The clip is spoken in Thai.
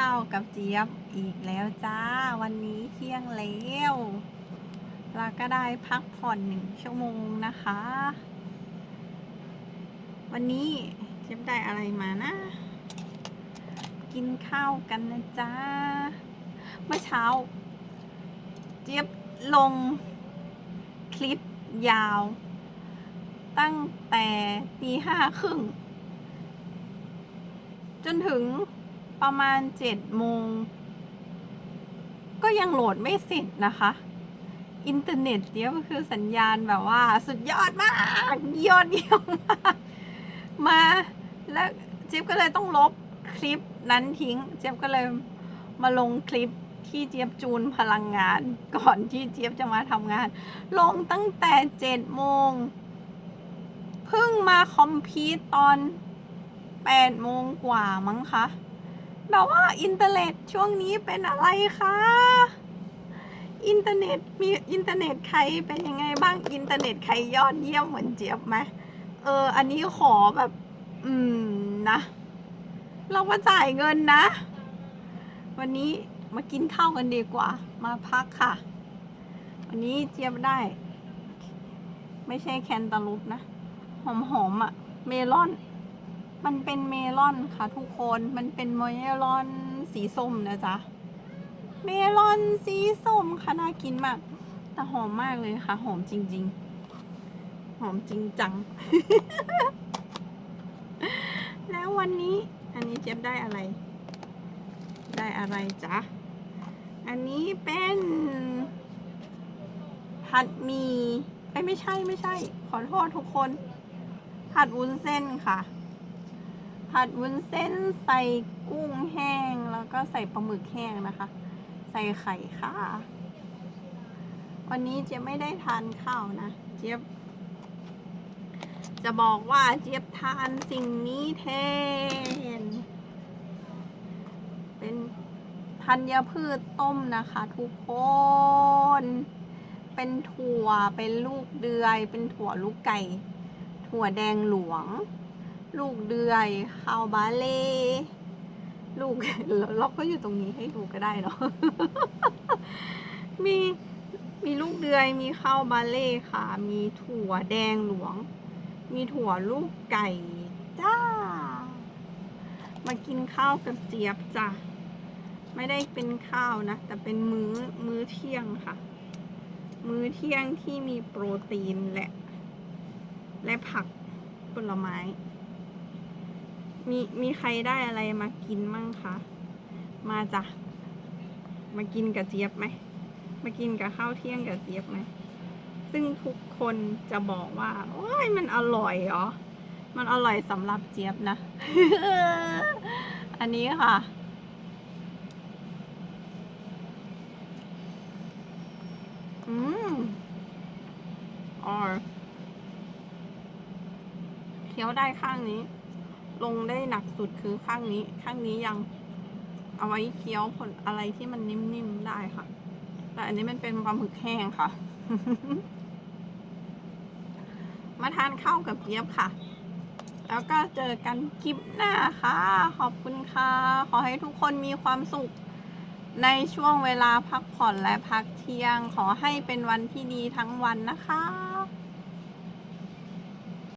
ข้าวกับเจี๊ยบอีกแล้วจ้า วันนี้เที่ยงแล้วเราก็ได้พักผ่อนหนึ่งชั่วโมงนะคะ วันนี้เจี๊ยบได้อะไรมานะ กินข้าวกันนะจ้า เมื่อเช้า เจี๊ยบลงคลิปยาว ตั้งแต่ตีห้าครึ่งจนถึง ประมาณเจ็ดโมงก็ยังโหลดไม่เสร็จนะคะ อินเทอร์เน็ตเนี่ยก็คือสัญญาณแบบว่า สุดยอดมากยอดเยี่ยมมากมาแล้วเจี๊ยบก็เลยต้องลบคลิปนั้นทิ้ง เจี๊ยบก็เลยมาลงคลิปที่เจี๊ยบจูนพลังงาน ก่อนที่เจี๊ยบจะมาทำงาน ลงตั้งแต่เจ็ดโมงเพิ่งมาคอมพีตตอนแปดโมงกว่ามั้งคะ แบบว่าอินเทอร์เน็ตช่วงนี้เป็นอะไรคะ อินเทอร์เน็ตมีอินเทอร์เน็ตใครเป็นยังไงบ้างอินเทอร์เน็ตใครยอดเยี่ยมเหมือนเจี๊ยบไหมเออ อันนี้ขอแบบ อืมนะ เรามาจ่ายเงินนะ วันนี้มากินข้าวกันดีกว่า มาพักค่ะ วันนี้เจี๊ยบได้ ไม่ใช่แคนตาลูปนะ หอมๆอะ่ะ เมลอน มันเป็นเมลอนค่ะทุกคน มันเป็นเมลอนสีส้มนะจ๊ะ เมลอนสีส้มค่ะน่ากินมาก แต่หอมมากเลยค่ะ หอมจริง ๆ หอมจริงจัง แล้ววันนี้ อันนี้เจ็บได้อะไร ได้อะไรจ๊ะ อันนี้เป็นผัดหมีไอ้ไม่ใช่ไม่ใช่ ขอโทษทุกคน ผัดวุ้นเส้นค่ะ ผัดวุ้นเส้นใส่กุ้งแห้งแล้วก็ใส่ปลาหมึกแห้งนะคะ ใส่ไข่ค่ะ วันนี้เจี๊ยบไม่ได้ทานข้าวนะ เจี๊ยบจะบอกว่าเจี๊ยบทานสิ่งนี้แทน เป็นธัญพืชต้มนะคะ ทุกคน เป็นถั่วเป็นลูกเดือย เป็นถั่วลูกไก่ ถั่วแดงหลวง ลูกเดือยข้าวบาเล่ลูกเราก็อยู่ตรงนี้ให้ดูก็ได้เนาะมีมีลูกเดือยมีข้าวบาเล่ค่ะ มีถั่วแดงหลวง มีถั่วลูกไก่จ้า มากินข้าวกับเจี๊ยบจ้ะไม่ได้เป็นข้าวนะ แต่เป็นมื้อมื้อเที่ยงค่ะ มื้อเที่ยงที่มีโปรตีนและ และผักผลไม้ มีมีใครได้อะไรมากินมั่งคะ มาจ้ะ มากินกับเจี๊ยบไหม มากินกับข้าวเที่ยงกับเจี๊ยบไหม ซึ่งทุกคนจะบอกว่า โอ้ยมันอร่อยเหรอ มันอร่อยสำหรับเจี๊ยบนะ อันนี้ค่ะ อืมอ๋อเคี้ยวได้ข้างนี้ ลงได้หนักสุดคือข้างนี้ ข้างนี้ยังเอาไว้เคี้ยวผลอะไรที่มันนิ่มๆได้ค่ะ แต่อันนี้มันเป็นปลาหมึกแห้งค่ะ มาทานข้าวกับเจี๊ยบค่ะ แล้วก็เจอกันคลิปหน้าค่ะ ขอบคุณค่ะ ขอให้ทุกคนมีความสุขในช่วงเวลาพักผ่อนและพักเที่ยง ขอให้เป็นวันที่ดีทั้งวันนะคะ